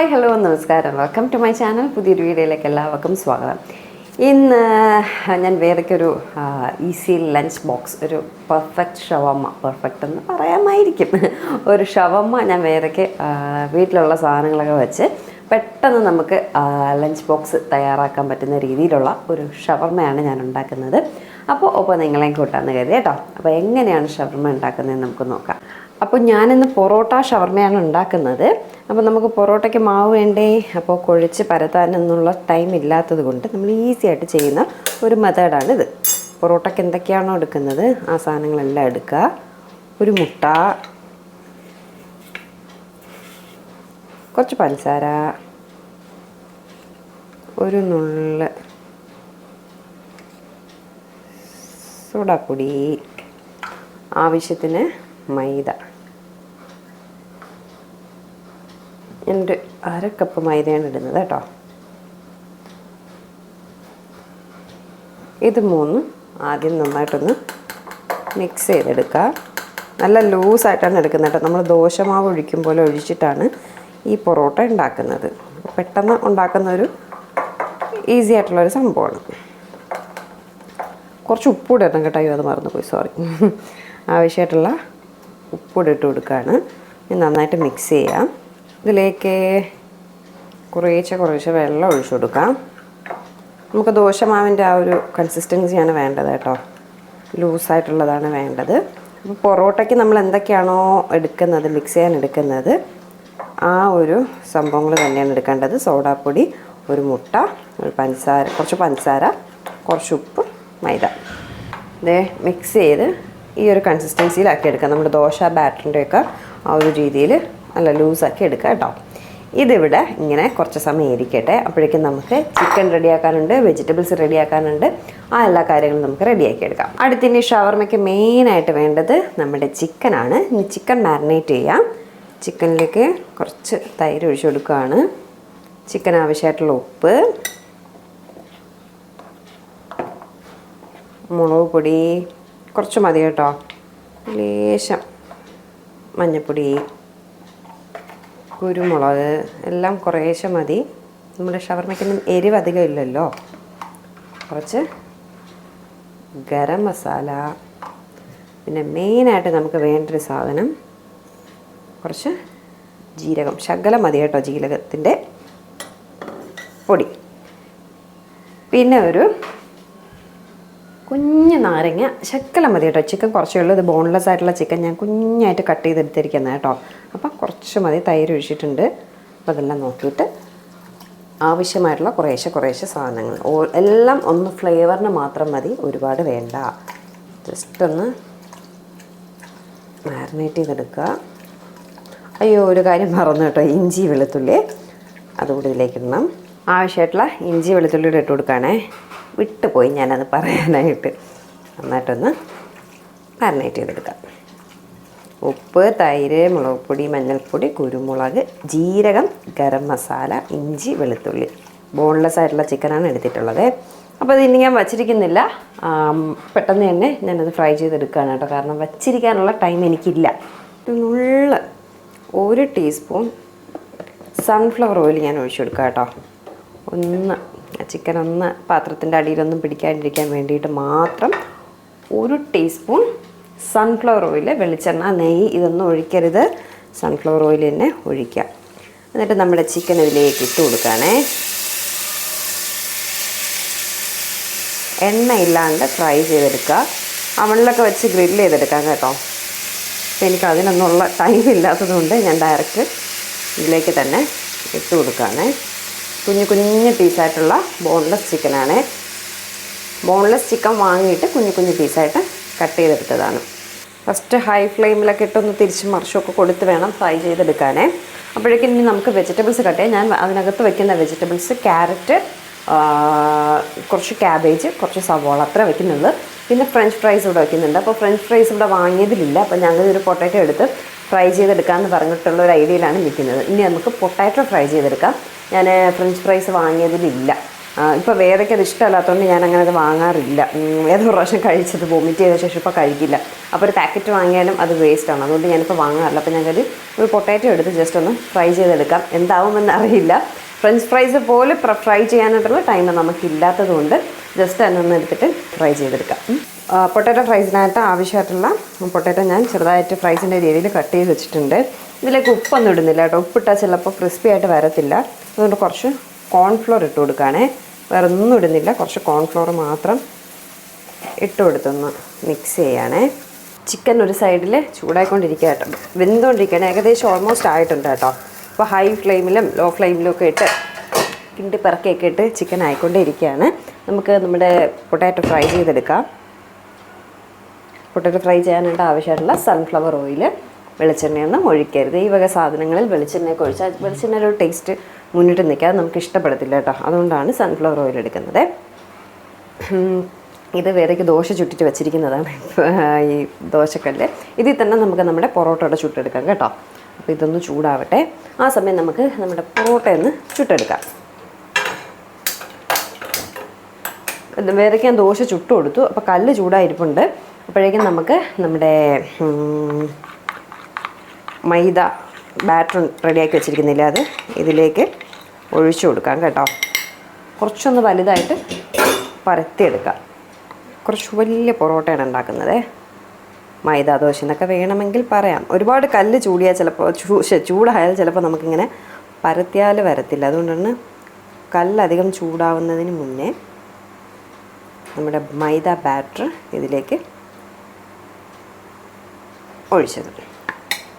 Hi hello നമസ്കാരം. Welcome to my channel പുതിയൊരു വീഡിയോയിലേക്ക് എല്ലാവർക്കും സ്വാഗതം. ഇന്ന് ഞാൻ വേറെക്കൊരു ഈസി ലഞ്ച് ബോക്സ് ഒരു പെർഫെക്റ്റ് ഷവമ്മ പെർഫെക്റ്റ് എന്ന് പറയാമായിരിക്കും. ഒരു ഷവമ്മ ഞാൻ വേറൊക്കെ വീട്ടിലുള്ള സാധനങ്ങളൊക്കെ വെച്ച് പെട്ടെന്ന് നമുക്ക് ലഞ്ച് ബോക്സ് തയ്യാറാക്കാൻ പറ്റുന്ന രീതിയിലുള്ള ഒരു ഷവർമ്മയാണ് ഞാൻ ഉണ്ടാക്കുന്നത്. അപ്പോൾ ഒപ്പം നിങ്ങളെയും കൂട്ടാന്ന് കരുതി കേട്ടോ. അപ്പോൾ എങ്ങനെയാണ് ഷവർമ്മ ഉണ്ടാക്കുന്നതെന്ന് നമുക്ക് നോക്കാം. അപ്പോൾ ഞാനിന്ന് പൊറോട്ട ഷവർമയാണ് ഉണ്ടാക്കുന്നത്. അപ്പോൾ നമുക്ക് പൊറോട്ടയ്ക്ക് മാവ് വേണ്ടേ? അപ്പോൾ കൊഴിച്ച് പരത്താനൊന്നുള്ള ടൈം ഇല്ലാത്തത് കൊണ്ട് നമ്മൾ ഈസി ആയിട്ട് ചെയ്യുന്ന ഒരു മെത്തേഡാണിത് പൊറോട്ടയ്ക്ക് എന്തൊക്കെയാണോ എടുക്കുന്നത്? ആ സാധനങ്ങളെല്ലാം എടുക്കുക ഒരു മുട്ട. കുറച്ച് പഞ്ചസാര. ഒരു നുള്ള് സോഡാപ്പൊടി. ആവശ്യത്തിന് മൈദ. എന്റെ അര കപ്പ് മൈദയാണ് ഇടുന്നത് കേട്ടോ. ഇത് മൂന്ന് ആദ്യം നന്നായിട്ടൊന്ന് മിക്സ് ചെയ്തെടുക്കുക. നല്ല ലൂസായിട്ടാണ് എടുക്കുന്നത് കേട്ടോ. നമ്മൾ ദോശമാവ് ഒഴിക്കും പോലെ ഒഴിച്ചിട്ടാണ് ഈ പൊറോട്ട ഉണ്ടാക്കുന്നത്. പെട്ടെന്ന് ഉണ്ടാക്കുന്ന ഒരു ഈസി ആയിട്ടുള്ളൊരു സംഭവമാണ്. കുറച്ച് ഉപ്പൂടെ ഇടണം കേട്ടോ. അയ്യോ അത് മറന്നുപോയി. സോറി ആവശ്യമായിട്ടുള്ള ഉപ്പൂടെ ഇട്ട് കൊടുക്കുകയാണ്. നന്നായിട്ട് മിക്സ് ചെയ്യാം. ഇതിലേക്ക് കുറേശ്ശെ കുറേശ്ശെ വെള്ളം ഒഴിച്ചു കൊടുക്കാം. നമുക്ക് ദോശമാവിന്റെ ആ ഒരു കൺസിസ്റ്റൻസിയാണ് വേണ്ടത് കേട്ടോ. ലൂസായിട്ടുള്ളതാണ് വേണ്ടത്. അപ്പോൾ പൊറോട്ടയ്ക്ക് നമ്മൾ എന്തൊക്കെയാണോ എടുക്കുന്നത് മിക്സ് ചെയ്യാൻ എടുക്കുന്നത് ആ ഒരു സംഭവങ്ങൾ തന്നെയാണ് എടുക്കേണ്ടത്. സോഡാപ്പൊടി ഒരു മുട്ട ഒരു പഞ്ചസാര കുറച്ച് പഞ്ചസാര കുറച്ച് ഉപ്പ് മൈദ. ഇതേ മിക്സ് ചെയ്ത് ഈ ഒരു കൺസിസ്റ്റൻസിയിലാക്കി എടുക്കാം. നമ്മുടെ ദോശ ബാറ്ററിന്റെയൊക്കെ ആ ഒരു രീതിയിൽ നല്ല ലൂസാക്കി എടുക്കുക കേട്ടോ. ഇതിവിടെ ഇങ്ങനെ കുറച്ച് സമയം ഇരിക്കട്ടെ. അപ്പോഴേക്കും നമുക്ക് ചിക്കൻ റെഡിയാക്കാനുണ്ട് വെജിറ്റബിൾസ് റെഡിയാക്കാനുണ്ട് ആ എല്ലാ കാര്യങ്ങളും നമുക്ക് റെഡിയാക്കി എടുക്കാം. അടുത്തിനി ഷവർമ്മയ്ക്ക് മെയിനായിട്ട് വേണ്ടത് നമ്മുടെ ചിക്കനാണ് ഇനി ചിക്കൻ മാരിനേറ്റ് ചെയ്യാം. ചിക്കനിലേക്ക് കുറച്ച് തൈര് ഒഴിച്ചു കൊടുക്കുകയാണ്. ചിക്കൻ ആവശ്യമായിട്ടുള്ള ഉപ്പ്. മുളക് പൊടി. കുറച്ച് മതി കേട്ടോ. ലേശം മഞ്ഞൾപ്പൊടി കുരുമുളക് എല്ലാം കുറേശ്ശെ മതി. നമ്മുടെ ഷവർമ്മയ്ക്കൊന്നും എരിവ് അധികം ഇല്ലല്ലോ. കുറച്ച് ഗരം മസാല. പിന്നെ മെയിനായിട്ട് നമുക്ക് വേണ്ടൊരു സാധനം കുറച്ച് ജീരകം. ശകലം മതി കേട്ടോ ജീരകത്തിന്റെ പൊടി. പിന്നെ ഒരു കുഞ്ഞ് നാരങ്ങ. ശക്കല മതി കേട്ടോ. ചിക്കൻ കുറച്ചേ ഉള്ളൂ. ഇത് ബോൺലെസ് ആയിട്ടുള്ള ചിക്കൻ ഞാൻ കുഞ്ഞായിട്ട് കട്ട് ചെയ്തെടുത്തിരിക്കുന്നത് കേട്ടോ. അപ്പം കുറച്ച് മതി. തൈര് ഒഴിച്ചിട്ടുണ്ട്. അപ്പോൾ അതെല്ലാം നോക്കിയിട്ട് ആവശ്യമായിട്ടുള്ള കുറേശ്ശെ കുറേശ്ശെ സാധനങ്ങൾ. എല്ലാം ഒന്ന് ഫ്ലേവറിന് മാത്രം മതി. ഒരുപാട് വേണ്ട. ജസ്റ്റ് ഒന്ന് മാരിനേറ്റ് ചെയ്തെടുക്കുക. അയ്യോ ഒരു കാര്യം മറന്നു കേട്ടോ. ഇഞ്ചി വെളുത്തുള്ളി അതുകൂടി ഇതിലേക്ക് ഇടണം. ആവശ്യമായിട്ടുള്ള ഇഞ്ചി വെളുത്തുള്ളിയുടെ ഇട്ട് കൊടുക്കുകയാണേ. വിട്ടുപോയി ഞാനത് പറയാനായിട്ട്. നന്നായിട്ടൊന്ന് മാരിനേറ്റ് ചെയ്തെടുക്കാം. ഉപ്പ് തൈര് മുളക് പൊടി മഞ്ഞൾപ്പൊടി കുരുമുളക് ജീരകം ഗരം മസാല ഇഞ്ചി വെളുത്തുള്ളി. ബോൺലെസ് ആയിട്ടുള്ള ചിക്കനാണ് എടുത്തിട്ടുള്ളത്. അപ്പോൾ ഇതിന് ഞാൻ വച്ചിരിക്കുന്നില്ല. പെട്ടെന്ന് തന്നെ ഞാനത് ഫ്രൈ ചെയ്തെടുക്കുകയാണ് കേട്ടോ. കാരണം വച്ചിരിക്കാനുള്ള ടൈം എനിക്കില്ല. നുള്ള ഒരു ടീസ്പൂൺ സൺഫ്ലവർ ഓയിൽ ഞാൻ ഒഴിച്ചു കൊടുക്കാം കേട്ടോ. ഒന്ന് ചിക്കൻ ഒന്ന് പാത്രത്തിന്റെ അടിയിലൊന്നും പിടിക്കാണ്ടിരിക്കാൻ വേണ്ടിയിട്ട് മാത്രം ഒരു ടീസ്പൂൺ സൺഫ്ലവർ ഓയിൽ വെളിച്ചെണ്ണ നെയ്യ് ഇതൊന്നും ഒഴിക്കരുത്. സൺഫ്ലവർ ഓയിൽ തന്നെ ഒഴിക്കുക. എന്നിട്ട് നമ്മുടെ ചിക്കൻ ഇതിലേക്ക് ഇട്ട് കൊടുക്കുകയാണേ. എണ്ണ ഇല്ലാണ്ട് ഫ്രൈ ചെയ്തെടുക്കുക. അവണിലൊക്കെ വെച്ച് ഗ്രില്ല് ചെയ്തെടുക്കാം കേട്ടോ. അപ്പോൾ എനിക്ക് അതിനൊന്നുള്ള ടൈം ഇല്ലാത്തതുകൊണ്ട് ഞാൻ ഡയറക്റ്റ് ഇതിലേക്ക് തന്നെ ഇട്ട് കൊടുക്കുകയാണ്. കുഞ്ഞു കുഞ്ഞു പീസായിട്ടുള്ള ബോൺലെസ് ചിക്കനാണ്. ബോൺലെസ് ചിക്കൻ വാങ്ങിയിട്ട് കുഞ്ഞു കുഞ്ഞു പീസായിട്ട് കട്ട് ചെയ്തെടുത്തതാണ്. ഫസ്റ്റ് ഹൈ ഫ്ലെയിമിലൊക്കെ ഇട്ടൊന്ന് തിരിച്ച് മറിച്ചൊക്കെ കൊടുത്ത് വേണം ഫ്രൈ ചെയ്തെടുക്കാനേ. അപ്പോഴേക്കും ഇനി നമുക്ക് വെജിറ്റബിൾസ് കട്ട് ചെയ്യാം. ഞാൻ അതിനകത്ത് വയ്ക്കുന്ന വെജിറ്റബിൾസ് ക്യാരറ്റ് കുറച്ച് ക്യാബേജ് കുറച്ച് സവോള അത്ര വെക്കുന്നുള്ളൂ. പിന്നെ ഫ്രഞ്ച് ഫ്രൈസ് ഇവിടെ വെക്കുന്നുണ്ട്. അപ്പോൾ ഫ്രഞ്ച് ഫ്രൈസ് ഇവിടെ വാങ്ങിയതിലില്ല. അപ്പോൾ ഞങ്ങൾ ഒരു പൊട്ടാറ്റോ എടുത്ത് ഫ്രൈ ചെയ്തെടുക്കാമെന്ന് പറഞ്ഞിട്ടുള്ള ഒരു ഐഡിയയിലാണ് നിൽക്കുന്നത്. ഇനി നമുക്ക് പൊട്ടാറ്റോ ഫ്രൈ ചെയ്തെടുക്കാം. ഞാൻ ഫ്രഞ്ച് ഫ്രൈസ് വാങ്ങിയതിലില്ല ഇപ്പോൾ വേദയ്ക്ക് അത് ഇഷ്ടമല്ലാത്തതുകൊണ്ട് ഞാൻ അങ്ങനെ അത് വാങ്ങാറില്ല. ഏത് പ്രാവശ്യം കഴിച്ചത് വോമിറ്റ് ചെയ്ത ശേഷം ഇപ്പോൾ കഴിക്കില്ല. അപ്പോൾ ഒരു പാക്കറ്റ് വാങ്ങിയാലും അത് വേസ്റ്റാണ് അതുകൊണ്ട് ഞാനിപ്പോൾ വാങ്ങാറില്ല. അപ്പോൾ ഞങ്ങൾ ഒരു പൊട്ടാറ്റോ എടുത്ത് ജസ്റ്റ് ഒന്ന് ഫ്രൈ ചെയ്തെടുക്കാം. എന്താവുമെന്ന് അറിയില്ല. ഫ്രഞ്ച് ഫ്രൈസ് പോലെ ഫ്രൈ ചെയ്യാനായിട്ടുള്ള ടൈം നമുക്കില്ലാത്തത് കൊണ്ട് ജസ്റ്റ് അതിനൊന്ന് എടുത്തിട്ട് ഫ്രൈ ചെയ്തെടുക്കാം. പൊട്ടാറ്റോ ഫ്രൈസിനകത്ത് ആവശ്യമായിട്ടുള്ള പൊട്ടാറ്റോ ഞാൻ ചെറുതായിട്ട് ഫ്രൈസിന്റെ രീതിയിൽ കട്ട് ചെയ്ത് വെച്ചിട്ടുണ്ട്. ഇതിലേക്ക് ഉപ്പൊന്നും ഇടുന്നില്ല കേട്ടോ. ഉപ്പിട്ടാൽ ചിലപ്പോൾ ക്രിസ്പി ആയിട്ട് വരത്തില്ല. അതുകൊണ്ട് കുറച്ച് കോൺഫ്ലോർ ഇട്ട് കൊടുക്കുകയാണേ. വേറെ ഒന്നും ഇടുന്നില്ല. കുറച്ച് കോൺഫ്ലോർ മാത്രം ഇട്ട് കൊടുത്തൊന്ന് മിക്സ് ചെയ്യണേ. ചിക്കൻ ഒരു സൈഡിൽ ചൂടായിക്കൊണ്ടിരിക്കുക കേട്ടോ. വെന്തുകൊണ്ടിരിക്കുകയാണ്. ഏകദേശം ഓൾമോസ്റ്റ് ആയിട്ടുണ്ട് കേട്ടോ. അപ്പോൾ ഹൈ ഫ്ലെയിമിലും ലോ ഫ്ലെയിമിലും ഒക്കെ ഇട്ട് കിണ്ടി പിറക്കിയൊക്കെ ഇട്ട് ചിക്കൻ ആയിക്കൊണ്ടേ ഇരിക്കുകയാണ് നമുക്ക് നമ്മുടെ പൊട്ടാറ്റോ ഫ്രൈ ചെയ്തെടുക്കാം. പൊട്ടാറ്റോ ഫ്രൈ ചെയ്യാനായിട്ട് ആവശ്യമായിട്ടുള്ള സൺഫ്ലവർ ഓയിൽ വെളിച്ചെണ്ണയൊന്നും ഒഴിക്കരുത്. ഈ വക സാധനങ്ങളിൽ വെളിച്ചെണ്ണയൊക്കെ ഒഴിച്ചാൽ വെളിച്ചെണ്ണയുടെ ഒരു ടേസ്റ്റ് മുന്നിട്ട് നിൽക്കാതെ നമുക്ക് ഇഷ്ടപ്പെടത്തില്ല കേട്ടോ. അതുകൊണ്ടാണ് സൺഫ്ലവർ ഓയിൽ എടുക്കുന്നത്. ഇത് വേറേക്ക് ദോശ ചുട്ടിട്ട് വെച്ചിരിക്കുന്നതാണ് ഈ ദോശക്കല്ല്. ഇതിൽ തന്നെ നമുക്ക് നമ്മുടെ പൊറോട്ടയുടെ ചുട്ടെടുക്കാം കേട്ടോ. അപ്പോൾ ഇതൊന്ന് ചൂടാവട്ടെ. ആ സമയം നമുക്ക് നമ്മുടെ പൊറോട്ടയൊന്ന് ചുട്ടെടുക്കാം. വേറേക്ക് ഞാൻ ദോശ ചുട്ടു കൊടുത്തു. അപ്പോൾ കല്ല് ചൂടായിരിപ്പുണ്ട്. അപ്പോഴേക്കും നമുക്ക് നമ്മുടെ മൈദ ബാറ്റർ റെഡിയാക്കി വെച്ചിരിക്കുന്നില്ല അത്. ഇതിലേക്ക് ഒഴിച്ചു കൊടുക്കാം കേട്ടോ. കുറച്ചൊന്ന് വലുതായിട്ട് പരത്തിയെടുക്കാം. കുറച്ച് വലിയ പൊറോട്ടയാണ് ഉണ്ടാക്കുന്നത്. മൈദ ദോശ എന്നൊക്കെ വേണമെങ്കിൽ പറയാം. ഒരുപാട് കല്ല് ചൂടിയാൽ ചിലപ്പോൾ ചൂ ചൂടായാൽ ചിലപ്പോൾ നമുക്കിങ്ങനെ പരത്തിയാൽ വരത്തില്ല. അതുകൊണ്ടാണ് കല്ലധികം ചൂടാവുന്നതിന് മുന്നേ നമ്മുടെ മൈദ ബാറ്റർ ഇതിലേക്ക് ഒഴിച്ചത്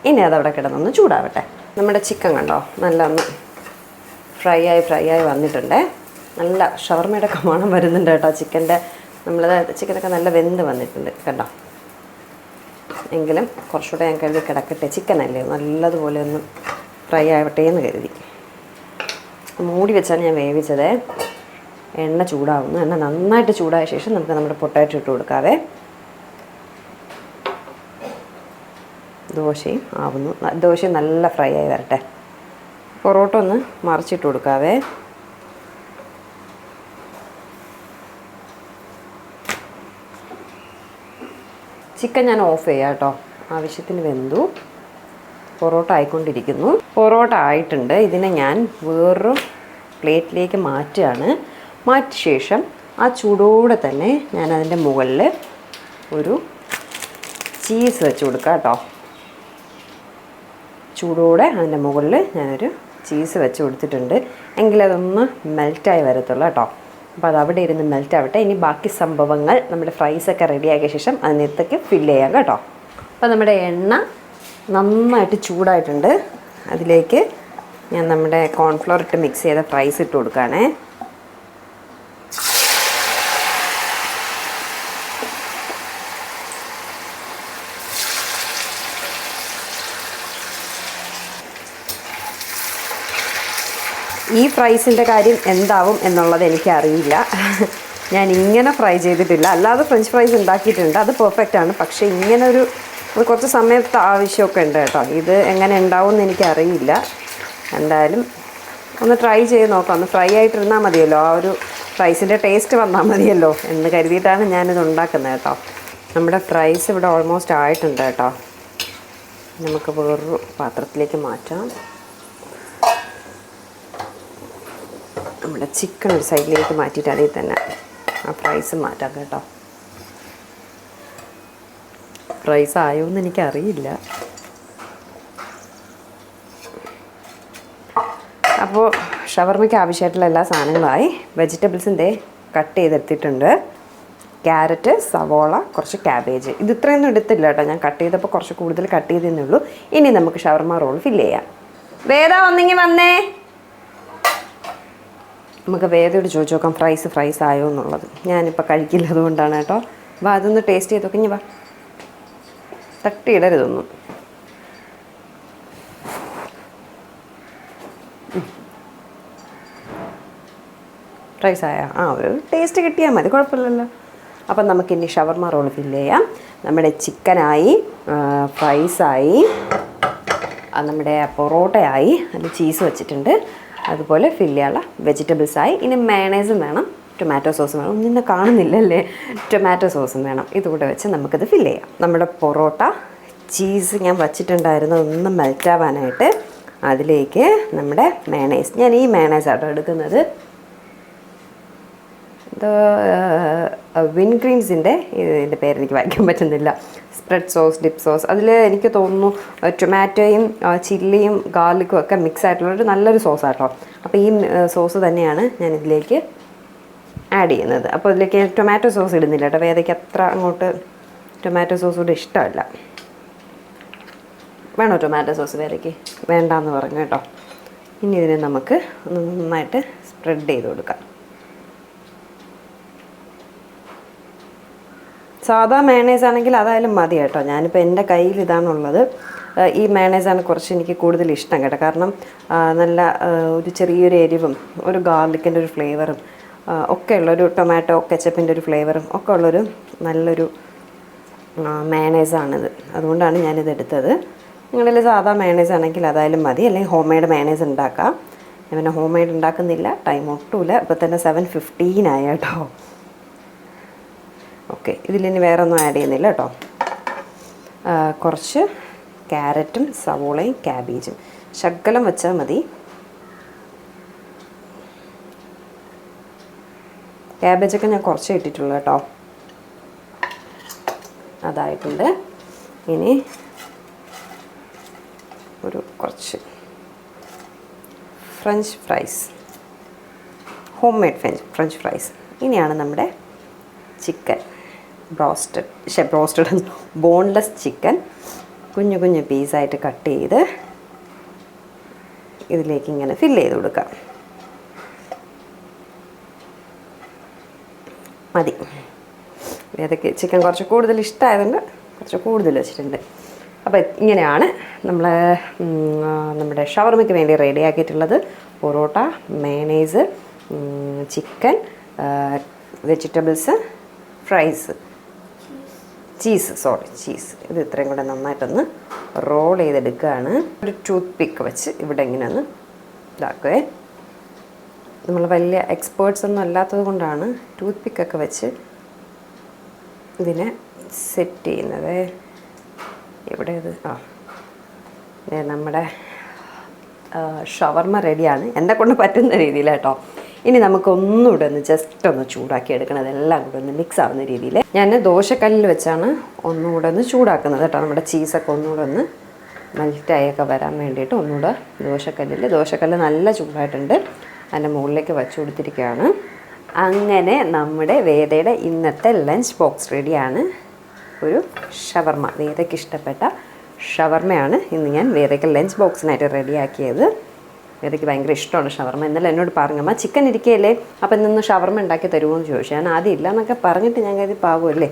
ഇനി അതവിടെ കിടന്നൊന്ന് ചൂടാവട്ടെ. നമ്മുടെ ചിക്കൻ കണ്ടോ? നല്ല ഒന്ന് ഫ്രൈ ആയി ഫ്രൈ ആയി വന്നിട്ടുണ്ട്. നല്ല ഷവർമയുടെ ഒക്കെ മണം വരുന്നുണ്ട് കേട്ടോ ചിക്കന്റെ. നമ്മൾ ചിക്കനൊക്കെ നല്ല വെന്ത് വന്നിട്ടുണ്ട് കണ്ടോ? എങ്കിലും കുറച്ചുകൂടെ ഞാൻ കരുതി കിടക്കട്ടെ. ചിക്കനല്ലേ? നല്ലതുപോലെ ഒന്ന് ഫ്രൈ ആവട്ടെ എന്ന് കരുതി. മൂടി വെച്ചാണ് ഞാൻ വേവിച്ചത്. എണ്ണ ചൂടാവുന്നു. എണ്ണ നന്നായിട്ട് ചൂടായ ശേഷം നമുക്ക് നമ്മുടെ പൊട്ടാറ്റോ ഇട്ട് കൊടുക്കാവേ. ദോശയും ആവുന്നു. ദോശ നല്ല ഫ്രൈ ആയി വരട്ടെ. പൊറോട്ട ഒന്ന് മറിച്ചിട്ട് കൊടുക്കാവേ. ചിക്കൻ ഞാൻ ഓഫ് ചെയ്യാം കേട്ടോ. ആവശ്യത്തിന് വെന്തു. പൊറോട്ട ആയിക്കൊണ്ടിരിക്കുന്നു. പൊറോട്ട ആയിട്ടുണ്ട്. ഇതിനെ ഞാൻ വേറൊരു പ്ലേറ്റിലേക്ക് മാറ്റുകയാണ്. മാറ്റിയ ശേഷം ആ ചൂടോടെ തന്നെ ഞാൻ അതിന്റെ മുകളിൽ ഒരു ചീസ് വെച്ച് കൊടുക്കാം കേട്ടോ. ചൂടോടെ അതിന്റെ മുകളിൽ ഞാനൊരു ചീസ് വെച്ച് കൊടുത്തിട്ടുണ്ട്. എങ്കിലതൊന്ന് മെൽറ്റായി വരത്തുള്ളൂ കേട്ടോ. അപ്പോൾ അത് അവിടെ ഇരുന്ന് മെൽറ്റ് ആവട്ടെ. ഇനി ബാക്കി സംഭവങ്ങൾ നമ്മുടെ ഫ്രൈസൊക്കെ റെഡിയാക്കിയ ശേഷം അതിനകത്തേക്ക് ഫില്ല് ചെയ്യാം കേട്ടോ. അപ്പോൾ നമ്മുടെ എണ്ണ നന്നായിട്ട് ചൂടായിട്ടുണ്ട്. അതിലേക്ക് ഞാൻ നമ്മുടെ കോൺഫ്ലോർ ഇട്ട് മിക്സ് ചെയ്ത ഫ്രൈസ് ഇട്ട് കൊടുക്കുകയാണേ. ഈ ഫ്രൈസിന്റെ കാര്യം എന്താവും എന്നുള്ളത് എനിക്കറിയില്ല. ഞാൻ ഇങ്ങനെ ഫ്രൈ ചെയ്തിട്ടില്ല. അല്ലാതെ ഫ്രഞ്ച് ഫ്രൈസ് ഉണ്ടാക്കിയിട്ടുണ്ട്. അത് പെർഫെക്റ്റ് ആണ്. പക്ഷേ ഇങ്ങനെ ഒരു കുറച്ച് സമയത്ത് ആവശ്യമൊക്കെ ഉണ്ട് കേട്ടോ. ഇത് എങ്ങനെ ഉണ്ടാവും എന്ന് എനിക്കറിയില്ല. എന്തായാലും ഒന്ന് ട്രൈ ചെയ്ത് നോക്കാം. ഒന്ന് ഫ്രൈ ആയിട്ടിരുന്നാൽ മതിയല്ലോ. ആ ഒരു ഫ്രൈസിന്റെ ടേസ്റ്റ് വന്നാൽ മതിയല്ലോ എന്ന് കരുതിയിട്ടാണ് ഞാനിത് ഉണ്ടാക്കുന്നത് കേട്ടോ. നമ്മുടെ ഫ്രൈസ് ഇവിടെ ഓൾമോസ്റ്റ് ആയിട്ടുണ്ട് കേട്ടോ. നമുക്ക് വേറൊരു പാത്രത്തിലേക്ക് മാറ്റാം. നമ്മുടെ ചിക്കൻ ഒരു സൈഡിലേക്ക് മാറ്റിയിട്ട് അതിൽ തന്നെ ആ പ്രൈസ് മാറ്റാം കേട്ടോ. പ്രൈസ് ആയോ എന്ന് എനിക്കറിയില്ല. അപ്പോൾ ഷവർമയ്ക്ക് ആവശ്യമായിട്ടുള്ള എല്ലാ സാധനങ്ങളായി വെജിറ്റബിൾസിന്റെ കട്ട് ചെയ്തെടുത്തിട്ടുണ്ട്. ക്യാരറ്റ് സവോള കുറച്ച് ക്യാബേജ്. ഇത് ഇത്രയൊന്നും എടുത്തില്ല കേട്ടോ. ഞാൻ കട്ട് ചെയ്തപ്പോൾ കുറച്ച് കൂടുതൽ കട്ട് ചെയ്തേ ഉള്ളൂ. ഇനി നമുക്ക് ഷവർമ റോൾ ഫില്ല് ചെയ്യാം. വേദ ഒന്നെങ്കിൽ വന്നേ. നമുക്ക് വേദയോട് ചോദിച്ചു നോക്കാം ഫ്രൈസ് ഫ്രൈസ് ആയോ എന്നുള്ളത്. ഞാനിപ്പോൾ കഴിക്കില്ല അതുകൊണ്ടാണ് കേട്ടോ. വാ അതൊന്ന് ടേസ്റ്റ് ചെയ്ത് നോക്കി. വാ. തട്ടിയിടരുതൊന്നും. ഫ്രൈസ് ആയ? ആ ഒരു ടേസ്റ്റ് കിട്ടിയാൽ മതി കുഴപ്പമില്ലല്ലോ. അപ്പം നമുക്കിനി ഷവർമ റോൾ ഫില്ല് ചെയ്യാം. നമ്മുടെ ചിക്കനായി ഫ്രൈസായി നമ്മുടെ പൊറോട്ടയായി അതിൽ ചീസ് വെച്ചിട്ടുണ്ട്. അതുപോലെ ഫില്ല് ചെയ്യാനുള്ള വെജിറ്റബിൾസ് ആയി ഇനി മയണൈസും വേണം ടൊമാറ്റോ സോസും വേണം. ഒന്നും കാണുന്നില്ലല്ലേ? ടൊമാറ്റോ സോസും വേണം. ഇതുകൂടെ വെച്ച് നമുക്കിത് ഫില്ല് ചെയ്യാം. നമ്മുടെ പൊറോട്ട ചീസ് ഞാൻ വച്ചിട്ടുണ്ടായിരുന്നു. ഒന്ന് മെൽറ്റാവാനായിട്ട് അതിലേക്ക് നമ്മുടെ മയണൈസ് ഞാൻ ഈ മയണൈസ് ആട്ടോ എടുക്കുന്നത്. ഇത് വിൻഗ്രീൻസിന്റെ ഇതിന്റെ പേരെനിക്ക് വായിക്കാൻ പറ്റുന്നില്ല. Spread sauce dip sauce. അതിൽ എനിക്ക് തോന്നുന്നു ടൊമാറ്റോയും ചില്ലിയും ഗാർലിക്കും ഒക്കെ മിക്സ് ആയിട്ടുള്ള ഒരു നല്ലൊരു സോസ് ആട്ടോ അപ്പോൾ ഈ സോസ് തന്നെയാണ് ഞാൻ ഇതിലേക്ക് ആഡ് ചെയ്യുന്നത്. അപ്പോൾ ഇതിലേക്ക് ടൊമാറ്റോ സോസ് ഇടുന്നില്ല കേട്ടോ. വേദയ്ക്ക് അത്ര അങ്ങോട്ട് ടൊമാറ്റോ സോസ് കൂടെ ഇഷ്ടമല്ല. വേണോ ടൊമാറ്റോ സോസ് വേദയ്ക്ക്? വേണ്ടാന്ന് പറഞ്ഞു കേട്ടോ. ഇനി ഇതിനെ നമുക്ക് നന്നായിട്ട് സ്പ്രെഡ് ചെയ്ത് കൊടുക്കാം. സാധാ മേണേസ് ആണെങ്കിൽ അതായാലും മതി കേട്ടോ. ഞാനിപ്പോൾ എന്റെ കയ്യിൽ ഇതാണുള്ളത്. ഈ മേണേസാണ് കുറച്ച് എനിക്ക് കൂടുതൽ ഇഷ്ടം കേട്ടോ. കാരണം നല്ല ഒരു ചെറിയൊരു എരിവും ഒരു ഗാർലിക്കിന്റെ ഒരു ഫ്ലേവറും ഒക്കെ ഉള്ളൊരു ടൊമാറ്റോ കെച്ചപ്പിന്റെ ഒരു ഫ്ലേവറും ഒക്കെ ഉള്ളൊരു നല്ലൊരു മേണേസാണിത് അതുകൊണ്ടാണ് ഞാനിത് എടുത്തത്. നിങ്ങളിൽ സാധാ മേണേസ് ആണെങ്കിൽ അതായാലും മതി. അല്ലെങ്കിൽ ഹോം മെയ്ഡ് മേണേസ് ഉണ്ടാക്കാം. ഞാൻ പിന്നെ ഹോം മെയ്ഡ് ഉണ്ടാക്കുന്നില്ല. ടൈം ഒട്ടുമില്ല. ഇപ്പോൾ തന്നെ സെവൻ ഫിഫ്റ്റീൻ ആയി കേട്ടോ. ഓക്കെ ഇതിലിനി വേറെ ഒന്നും ആഡ് ചെയ്യുന്നില്ല കേട്ടോ. കുറച്ച് ക്യാരറ്റും സവോളയും ക്യാബേജും. ശകലം വെച്ചാൽ മതി. ക്യാബേജൊക്കെ ഞാൻ കുറച്ച് ഇട്ടിട്ടുള്ളൂ കേട്ടോ. അതായിട്ടുണ്ട്. ഇനി ഒരു കുറച്ച് French fries. Home made French French fries. ഇനിയാണ് നമ്മുടെ ചിക്കൻ. ബ്രോസ്റ്റഡ് ഷെ ബ്രോസ്റ്റഡ് ബോൺലെസ് ചിക്കൻ. കുഞ്ഞു കുഞ്ഞു പീസായിട്ട് കട്ട് ചെയ്ത് ഇതിലേക്ക് ഇങ്ങനെ ഫില്ല് ചെയ്ത് കൊടുക്കാം. മതി. ഏതൊക്കെ ചിക്കൻ കുറച്ച് കൂടുതൽ ഇഷ്ടമായതുകൊണ്ട് കുറച്ച് കൂടുതൽ വെച്ചിട്ടുണ്ട്. അപ്പോൾ ഇങ്ങനെയാണ് നമ്മൾ നമ്മുടെ ഷവർമയ്ക്ക് വേണ്ടി റെഡിയാക്കിയിട്ടുള്ളത് parotta mayonnaise chicken vegetables fries cheese sorry cheese. ഇത് ഇത്രയും കൂടെ നന്നായിട്ടൊന്ന് റോൾ ചെയ്തെടുക്കുകയാണ്. ഒരു ടൂത്ത് പിക്ക് വെച്ച് ഇവിടെ ഇങ്ങനെ ഒന്ന് ഇതാക്കുവേ. നമ്മൾ വലിയ എക്സ്പേർട്സ് ഒന്നും അല്ലാത്തത് കൊണ്ടാണ് ടൂത്ത് പിക്കൊക്കെ വെച്ച് ഇതിനെ സെറ്റ് ചെയ്യുന്നത്. ഇവിടെ ഇത് ആ. നമ്മുടെ ഷവർമ റെഡിയാണ് എന്നെ കൊണ്ട് പറ്റുന്ന രീതിയിൽ കേട്ടോ ഇനി നമുക്കൊന്നുകൂടെ ഒന്ന് ജസ്റ്റ് ഒന്ന് ചൂടാക്കി എടുക്കണം. അതെല്ലാം കൂടെ ഒന്ന് മിക്സ് ആവുന്ന രീതിയിൽ. ഞാൻ ദോശക്കല്ലിൽ വെച്ചാണ് ഒന്നുകൂടെ ഒന്ന് ചൂടാക്കുന്നത് കേട്ടോ. നമ്മുടെ ചീസൊക്കെ ഒന്നുകൂടെ ഒന്ന് മെൽറ്റായൊക്കെ വരാൻ വേണ്ടിയിട്ട് ഒന്നുകൂടെ ദോശക്കല്ലിൽ ദോശക്കല്ല് നല്ല ചൂടായിട്ടുണ്ട്. അതിന്റെ മുകളിലേക്ക് വച്ചു കൊടുത്തിരിക്കുകയാണ്. അങ്ങനെ നമ്മുടെ വേദയുടെ ഇന്നത്തെ ലഞ്ച് ബോക്സ് റെഡിയാണ് ഒരു ഷവർമ. വേദയ്ക്ക് ഇഷ്ടപ്പെട്ട ഷവർമയാണ് ഇന്ന് ഞാൻ വേദയ്ക്ക് ലഞ്ച് ബോക്സിനായിട്ട് റെഡിയാക്കിയത് വേദയ്ക്ക് ഭയങ്കര ഇഷ്ടമാണ് ഷവർമ്മ എന്നാലും എന്നോട് പറഞ്ഞു അമ്മ ചിക്കൻ ഇരിക്കുകയല്ലേ അപ്പം ഇന്നൊന്ന് ഷവർമ്മ ഉണ്ടാക്കി തരുമോ എന്ന് ചോദിച്ചു. ഞാൻ ആദ്യം ഇല്ല എന്നൊക്കെ പറഞ്ഞിട്ട് ഞാൻ കരുതി പാവുമല്ലേ?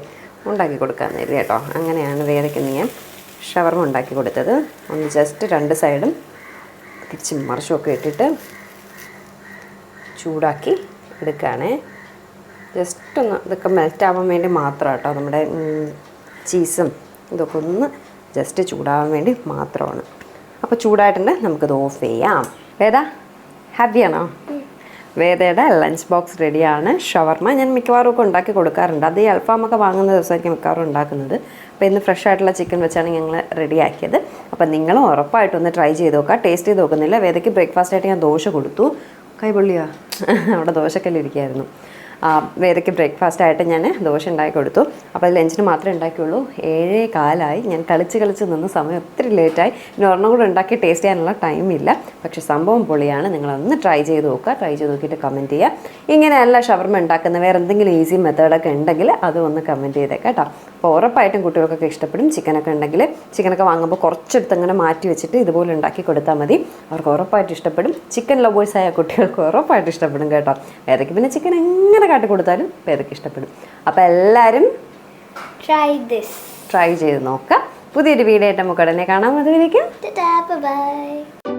ഉണ്ടാക്കി കൊടുക്കാമെന്ന് കരുതി കേട്ടോ. അങ്ങനെയാണ് വേദയ്ക്ക് ഞാൻ ഷവർമ്മ ഉണ്ടാക്കി കൊടുത്തത്. ഒന്ന് ജസ്റ്റ് രണ്ട് സൈഡും തിരിച്ച് മറിച്ചുമൊക്കെ ഇട്ടിട്ട് ചൂടാക്കി എടുക്കുകയാണേ. ജസ്റ്റ് ഒന്ന് ഇതൊക്കെ മെൽറ്റ് ആവാൻ വേണ്ടി മാത്രം കേട്ടോ. നമ്മുടെ ചീസും ഇതൊക്കെ ഒന്ന് ജസ്റ്റ് ചൂടാവാൻ വേണ്ടി മാത്രമാണ്. അപ്പോൾ ചൂടായിട്ടുണ്ട്. നമുക്കിത് ഓഫ് ചെയ്യാം. വേദ ഹാപ്പിയാണോ വേദയുടെ ലഞ്ച് ബോക്സ് റെഡിയാണ്. ഷവർമ ഞാൻ മിക്കവാറും ഒക്കെ ഉണ്ടാക്കി കൊടുക്കാറുണ്ട്. അത് ഈ അൽഫാമൊക്കെ വാങ്ങുന്ന ദിവസമായിരിക്കും മിക്കവാറും ഉണ്ടാക്കുന്നത്. അപ്പോൾ ഇന്ന് ഫ്രഷ് ആയിട്ടുള്ള ചിക്കൻ വെച്ചാണ് ഞങ്ങൾ റെഡിയാക്കിയത് അപ്പോൾ നിങ്ങളും ഉറപ്പായിട്ടും ഒന്ന് ട്രൈ ചെയ്ത് നോക്കുക ടേസ്റ്റ് ചെയ്ത് നോക്കുന്നില്ല. വേദയ്ക്ക് ബ്രേക്ക്ഫാസ്റ്റ് ആയിട്ട് ഞാൻ ദോശ കൊടുത്തു. കൈപൊള്ളിയാ? അവിടെ ദോശക്കല്ലിരിക്കായിരുന്നു വേദയ്ക്ക് ബ്രേക്ക്ഫാസ്റ്റ് ആയിട്ട് ഞാൻ ദോശ ഉണ്ടാക്കി കൊടുത്തു. അപ്പോൾ അത് ലഞ്ചിന് മാത്രമേ ഉണ്ടാക്കിയുള്ളൂ. ഏഴേ കാലായി. ഞാൻ കളിച്ച് കളിച്ച് നിന്ന് സമയം ഒത്തിരി ലേറ്റായി ഇനി ഒരെണ്ണം കൂടെ ഉണ്ടാക്കി ടേസ്റ്റ് ചെയ്യാനുള്ള ടൈമില്ല പക്ഷേ സംഭവം പൊളിയാണ്. നിങ്ങളൊന്ന് ട്രൈ ചെയ്ത് നോക്കുക. ട്രൈ ചെയ്ത് നോക്കിയിട്ട് കമന്റ് ചെയ്യുക. ഇങ്ങനെയല്ല ഷവർമ ഉണ്ടാക്കുന്ന വേറെ എന്തെങ്കിലും ഈസി മെത്തേഡൊക്കെ ഉണ്ടെങ്കിൽ അതൊന്ന് ഒന്ന് കമന്റ് ചെയ്തേക്കാം കേട്ടോ. അപ്പോൾ ഉറപ്പായിട്ടും കുട്ടികൾക്കൊക്കെ ഇഷ്ടപ്പെടും. ചിക്കനൊക്കെ ഉണ്ടെങ്കിൽ ചിക്കനൊക്കെ വാങ്ങുമ്പോൾ കുറച്ചെടുത്ത് അങ്ങനെ മാറ്റി വെച്ചിട്ട് ഇതുപോലെ ഉണ്ടാക്കി കൊടുത്താൽ മതി. അവർക്ക് ഉറപ്പായിട്ട് ഇഷ്ടപ്പെടും. ചിക്കൻ ആയ കുട്ടികൾക്ക് ഉറപ്പായിട്ട് ഇഷ്ടപ്പെടും കേട്ടോ. വേദയ്ക്ക് പിന്നെ ചിക്കൻ എങ്ങനെ കാട്ടി കൊടുത്താലും വേദയ്ക്ക് ഇഷ്ടപ്പെടും. അപ്പോൾ എല്ലാവരും ട്രൈ ദിസ് ട്രൈ ചെയ്ത് നോക്കാം. പുതിയൊരു വീഡിയോ ആയിട്ട് നമുക്ക് ഉടനെ കാണാം. അതുവരേക്കും bye-bye.